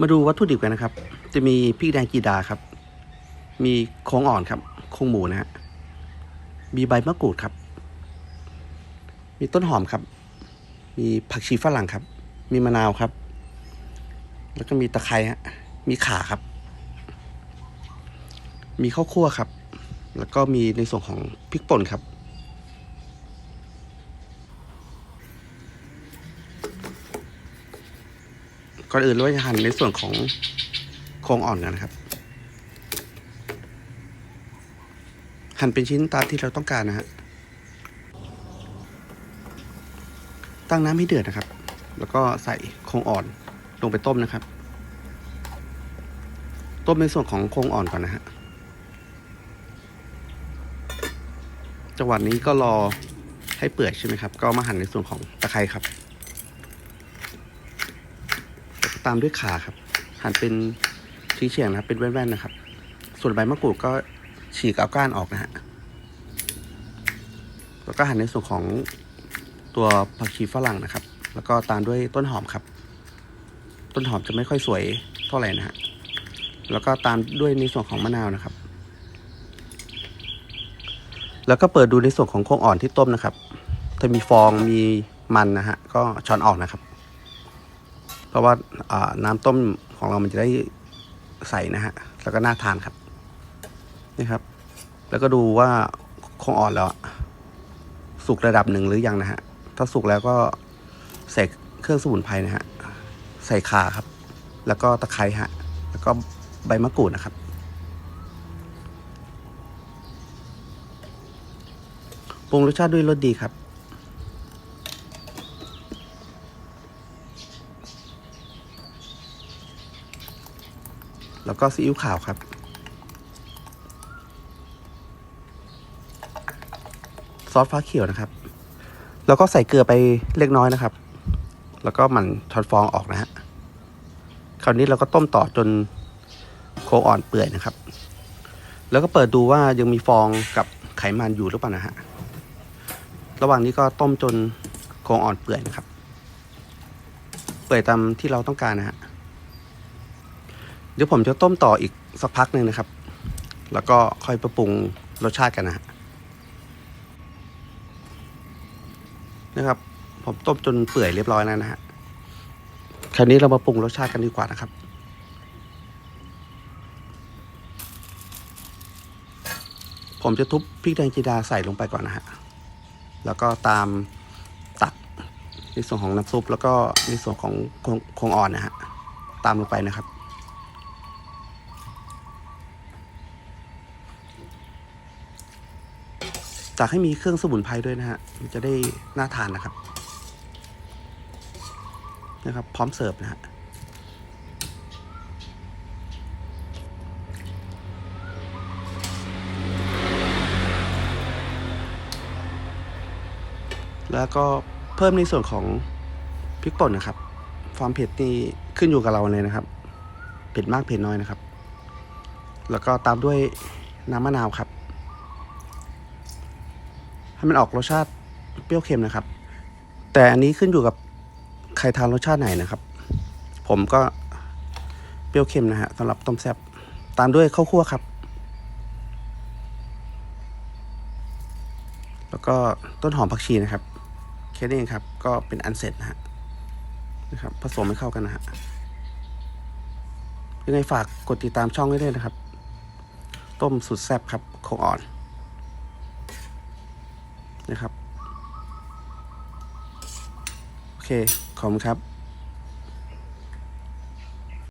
มาดูวัตถุดิบกันนะครับ จะมีพริกแดงกีดาครับ มีโค้งอ่อนครับ โค้งหมูนะฮะ มีใบมะกรูดครับ มีต้นหอมครับ มีผักชีฝรั่งครับ มีมะนาวครับ แล้วก็มีตะไคร้ฮะ มีข่าครับ มีข้าวคั่วครับ แล้วก็มีในส่วนของพริกป่นครับ ก่อนอื่นเราจะหั่นในส่วนของโครงอ่อนกันนะครับ หั่นเป็นชิ้นตามที่เราต้องการนะฮะตั้งน้ำให้เดือดนะครับ แล้วก็ใส่โครงอ่อนลงไปต้มนะครับ ต้มในส่วนของโครงอ่อนก่อนนะฮะจังหวะนี้ก็รอให้เปื่อยใช่ไหมครับ ก็มาหั่นในส่วนของตะไคร้ครับ ตามด้วยขาครับ หั่นเป็นชี้เฉียงนะครับ เป็นแว่นๆนะครับ ส่วนใบมะกรูดก็ฉีกเอาก้านออกนะฮะแล้วก็หั่นในส่วนของตัวผักชีฝรั่งนะครับ แล้วก็ตามด้วยต้นหอมครับ ต้นหอมจะไม่ค่อยสวยเท่าไหร่นะฮะแล้วก็ตามด้วยในส่วนของมะนาวนะครับ แล้วก็เปิดดูในส่วนของโครงอ่อนที่ต้มนะครับ ถ้ามีฟองมีมันนะฮะก็ช้อนออกนะครับ เพราะว่าาน้ำต้มของเรามันจะได้ใสนะฮะ แล้วก็น่าทานครับ นี่ครับ แล้วก็ดูว่าคงอ่อนแล้ว สุกระดับหนึ่งหรือยังนะฮะ ถ้าสุกแล้วก็ใส่เครื่องสมุนไพรนะฮะ ใส่ข่าครับ แล้วก็ตะไคร้ฮะ แล้วก็ใบมะกรูดนะครับ ปรุงรสชาติด้วยรสดีครับ แล้วก็ซีอิ๊วขาวครับ ซอสฟ้าเขียวนะครับ แล้วก็ใส่เกลือไปเล็กน้อยนะครับ แล้วก็มันช้อนฟองออกนะฮะคราวนี้เราก็ต้มต่อจนโครงอ่อนเปื่อยนะครับ แล้วก็เปิดดูว่ายังมีฟองกับไขมันอยู่หรือเปล่านะฮะระหว่างนี้ก็ต้มจนโครงอ่อนเปื่อยนะครับ เปื่อยตามที่เราต้องการนะฮะ เดี๋ยวผมจะต้มต่ออีกสักพักหนึ่งนะครับ แล้วก็ค่อยประปรุงรสชาติกันนะฮะนะครับ ผมต้มจนเปื่อยเรียบร้อยแล้วนะฮะ คราวนี้เรามาปรุงรสชาติกันดีกว่านะครับ ผมจะทุบพริกแดงจีดาใส่ลงไปก่อนนะฮะ แล้วก็ตามตักในส่วนของน้ำซุปแล้วก็ในส่วนของคงโครงอ่อนนะฮะ ตามลงไปนะครับ จากให้มีเครื่องสมุนไพรด้วยนะฮะมันจะได้น่าทานนะครับนะครับ พร้อมเสิร์ฟนะฮะแล้วก็เพิ่มในส่วนของพริกป่นนะครับ ความเผ็ดนี่ขึ้นอยู่กับเราเลยนะครับ เผ็ดมากเผ็ดน้อยนะครับ แล้วก็ตามด้วยน้ำมะนาวครับ ให้มันออกรสชาติเปรี้ยวเค็มนะครับ แต่อันนี้ขึ้นอยู่กับใครทานรสชาติไหนนะครับ ผมก็เปรี้ยวเค็มนะฮะสำหรับต้มแซ่บตามด้วยข้าวคั่วครับ แล้วก็ต้นหอมผักชีนะครับแค่นี้เองครับก็เป็นอันเสร็จนะฮะนะครับ ผสมให้เข้ากันนะฮะยังไงฝากกดติดตามช่องไว้ด้วยนะครับ ต้มสุดแซ่บครับโคงอ่อน นะครับ โอเค ขอบคุณครับ